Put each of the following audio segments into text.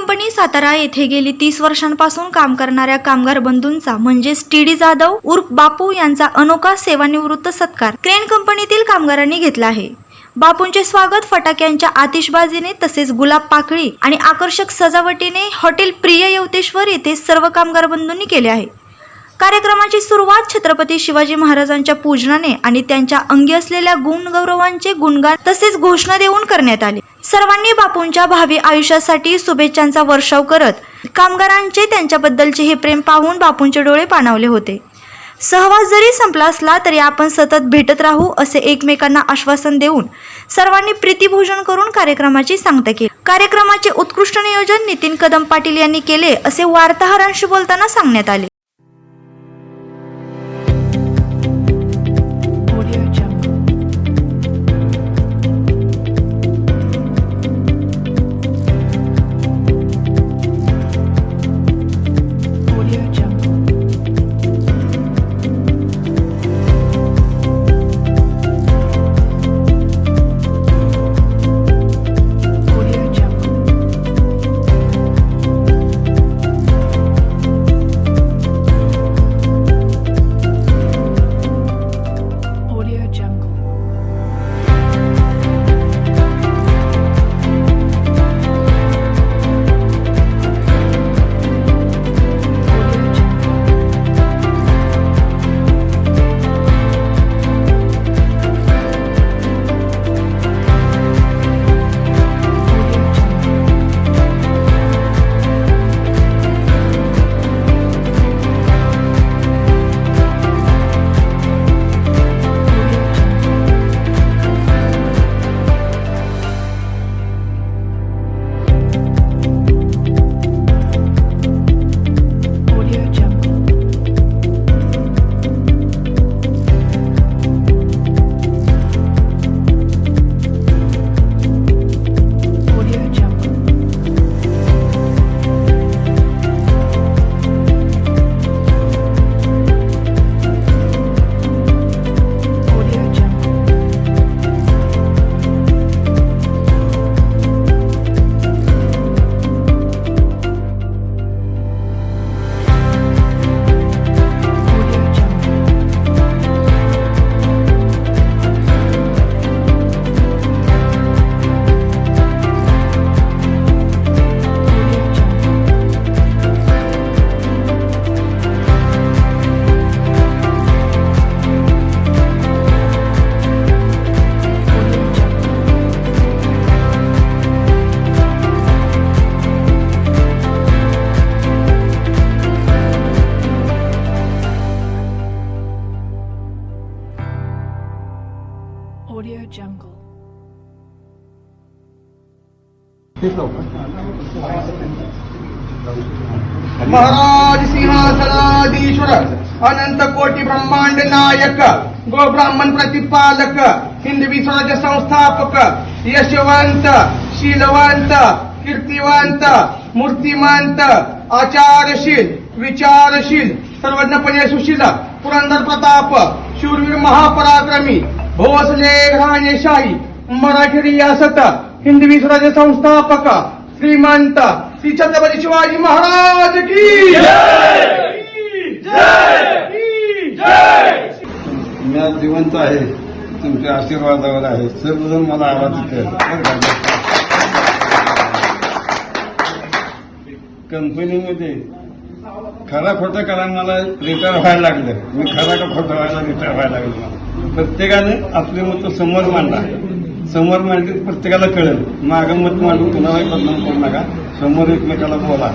Company Satara येथे गेली तीस वर्षांपासून काम करणाऱ्या कामगार बंधूंचा म्हणजेच टी डी जाधव उर्फ बापू यांचा अनोखा सेवानिवृत्त सत्कार क्रेन कंपनीतील कामगारांनी घेतला आहे. बापूंचे स्वागत फटाक्यांच्या आतिषबाजीने तसेच गुलाब पाकळी आणि आकर्षक सजावटीने हॉटेल प्रिय यवतेश्वर येथे सर्व कामगार बंधूंनी केले आहे. कार्यक्रमाची सुरुवात छत्रपती शिवाजी महाराजांच्या पूजनाने आणि त्यांच्या अंगी असलेल्या गुणगौरवांचे गुणगान तसेच घोषणा देऊन करण्यात आले. सर्वांनी बापूंच्या भावी आयुष्यासाठी शुभेच्छांचा वर्षाव करत कामगारांचे त्यांच्याबद्दलचे हे प्रेम पाहून बापूंचे डोळे पाणावले होते. सहवास जरी संपला असला तरी आपण सतत भेटत राहू असे एकमेकांना आश्वासन देऊन सर्वांनी प्रीतीभोजन करून कार्यक्रमाची सांगता केली. कार्यक्रमाचे उत्कृष्ट नियोजन नितीन कदम पाटील यांनी केले असे वार्ताहरांशी बोलताना सांगण्यात आले. महाराज सिंहासनाधीश्वर अनंत कोटी ब्रह्मांड नायक गो ब्राह्मण प्रतिपालक हिंदवी स्वराज्य संस्थापक यशवंत शीलवंत कीर्तिवंत मूर्तिमंत आचारशील विचारशील सर्वज्ञपणे सुशील पुरंदर प्रताप शूरवीर महापराक्रमी भोसले घराणेशाही मराठी रियासत हिंदवी स्वराज्य संस्थापक श्रीमंत श्री छत्रपती शिवाजी महाराज की मी आज जिवंत आहे. तुमच्या आशीर्वादावर आहे. सर्वजण मला आवाज कंपनीमध्ये खरा खोटं करायला मला रिटायर व्हायला लागलं. मी खरा का खोटं व्हायला रिटायर व्हायला लागलं. मला. प्रत्येकाने आपले मत समोर मांडला समोर मांडली प्रत्येकाला कळेल. मागं मत मांडून कुणालाही बदनाम करू नका. समोर एकमेकाला बोला.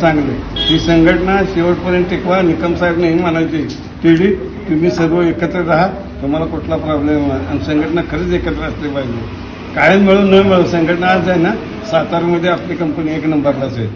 चांगले. ही संघटना शेवटपर्यंत टिकवा. निकम साहेब नाही म्हणायचे टीडी तुम्ही सर्व एकत्र राहा. तुम्हाला कुठला प्रॉब्लेम आणि संघटना खरंच एकत्र असली पाहिजे. कायम मिळून न मिळू संघटना आज आहे ना सातारमध्ये आपली कंपनी एक नंबरलाच आहे.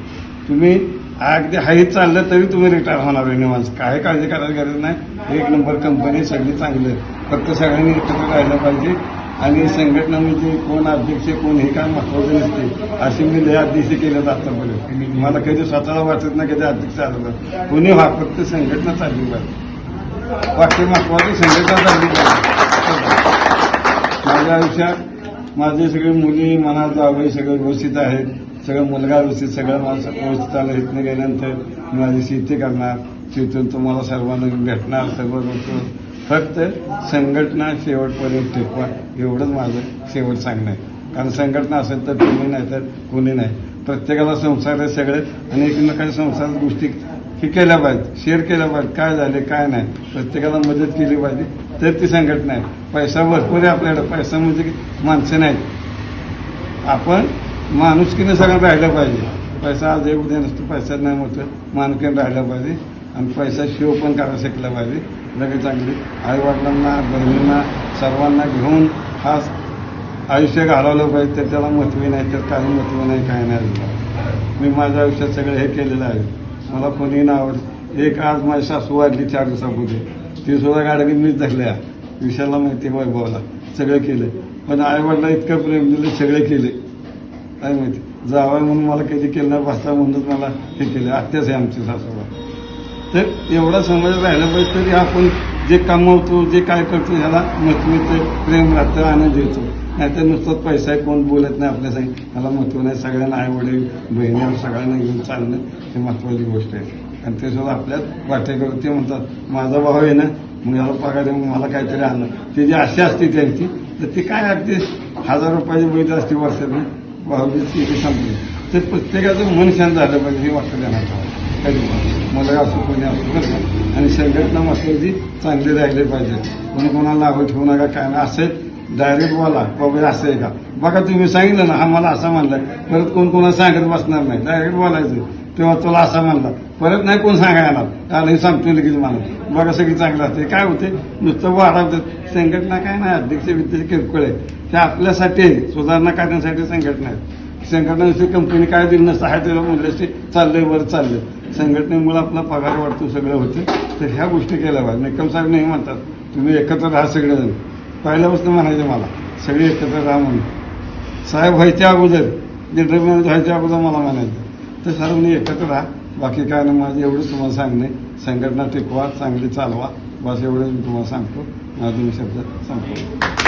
तुम्ही अगदी हाईत चाललं तरी तुम्ही रिटायर होणार आहे निवांत. काय काळजी करायला गरज नाही. एक नंबर कंपनी सगळी चांगली आहे. फक्त सगळ्यांनी एकत्र राहिलं पाहिजे. आणि संघटनामध्ये कोण अध्यक्ष कोण हे काय महत्वाचं नसते असे मी लय अध्यक्ष केलं आतापर्यंत. मला कधी स्वतःला वाटत नाही कधी अध्यक्ष आलं कोणी हा फक्त संघटना चालली पाहिजे. बाकी महत्वाची संघटना चालली पाहिजे. माझ्या आयुष्यात माझे सगळे मुली मनात जावई सगळे व्यवस्थित आहेत सगळं मुलगा व्यवस्थित सगळं माणसं व्यवस्थित आलं. इथनं गेल्यानंतर मी माझी शेती करणार. शेतीतून तुम्हाला सर्वांना भेटणार सर्व गोष्ट फक्त संघटना शेवटपर्यंत टिकवा एवढंच माझं शेवट सांगणं आहे. कारण संघटना असेल तर तुम्ही नाही तर कोणी नाही. प्रत्येकाला संसार आहे सगळे आणि एकमेकांच्या संसार गोष्टी हे केल्या पाहिजेत शेअर केल्या पाहिजेत. काय झाले काय नाही. प्रत्येकाला मदत केली पाहिजे. तर ती संघटना आहे. पैसा भरपूर आहे आपल्याकडे. पैसा म्हणजे की माणसं नाहीत. आपण माणुसकीनं सगळं राहिलं पाहिजे. पैसा आज एक दे नसतो. पैसा नाही म्हटलं माणुकीनं राहिलं पाहिजे. आणि पैसा शिव पण करायला शिकला पाहिजे. लगेच चांगली. आईवडिलांना बहिणींना सर्वांना घेऊन हा आयुष्य घालवलं पाहिजे. तर त्याला महत्त्व नाही तर काही महत्त्व नाही काय नाही मी माझ्या आयुष्यात सगळं हे केलेलं आहे. मला कोणी ना आवड एक आज माझी सासू वाढली चार दिवसापूर्वी. ती सुद्धा गाडी मीच धरल्या. विषयाला माहिती वैभवाला. सगळं केलं. पण आईवडिला इतकं प्रेम दिलं सगळे केले. काय माहिती? जावं म्हणून मला कधी केलं नाही बसता म्हणूनच मला हे केलं. आत्याच आहे आमची सासू. तर एवढा समज राहिला पाहिजे तरी आपण जे कमावतो जे काय करतो ह्याला महत्त्व येतं प्रेम राहतं आनंद येतो नाहीतर नुसतं पैसा आहे कोण बोलत नाही आपल्यासाठी ह्याला महत्त्व नाही. सगळ्यांना आई वडील बहिणी सगळ्यांना घेऊन चालणं हे महत्वाची गोष्ट आहे. आणि ते सुद्धा आपल्यात वाटेकर ते म्हणतात माझा भाव आहे ना मग याला पगार मग मला काहीतरी आणणं ते जी आशा असते त्यांची तर ती काय अगदी हजार रुपयाची बैठ असते वर्षातून. भाऊ ती संपली. तर प्रत्येकाचं मन शांत झालं पाहिजे हे वाटतं देण्यात मला असं कोणी असू बरं का? आणि संघटना मसल्याची चांगली राहिली पाहिजे. कोणी कोणाला नावं ठेवू नका काय नाही. असं डायरेक्ट बोला बाबा असं आहे का? बघा तुम्ही सांगितलं ना हा मला असं म्हणलं. परत कोण कोणाला सांगत बसणार नाही. डायरेक्ट बोलायचं. तेव्हा तुला असं म्हणला. परत नाही कोण सांगायला येणार. सांगतो लगेच मला. बघा सगळी चांगलं असते. काय होते? नुसतं वाढवतात. संघटना काय नाही अध्यक्ष विद्यार्थी किरकोळ आहे. ते आपल्यासाठी सुधारणा करण्यासाठी संघटना आहे. संघटनेची कंपनी काय दिली नसतं आहे त्याला म्हणलं ते चाललंय बरं चाललंय. संघटनेमुळे आपला पगार वाढतो सगळं होतं. तर ह्या गोष्टी केल्या पाहिजे. निकम साहेब नाही म्हणतात तुम्ही एकत्र राहा सगळेजण. पहिल्यापासून म्हणायचं मला सगळे एकत्र राहा म्हणून. साहेब व्हायच्या अगोदर जनरल मॅनेजर व्हायच्या अगोदर मला म्हणायचं तर सर्वांनी एकत्र राहा. बाकी काय नाही माझं एवढंच तुम्हाला सांगणे. संघटना टिकवा चांगली चालवा. बस एवढंच मी तुम्हाला सांगतो. माझं मी शब्द सांगतो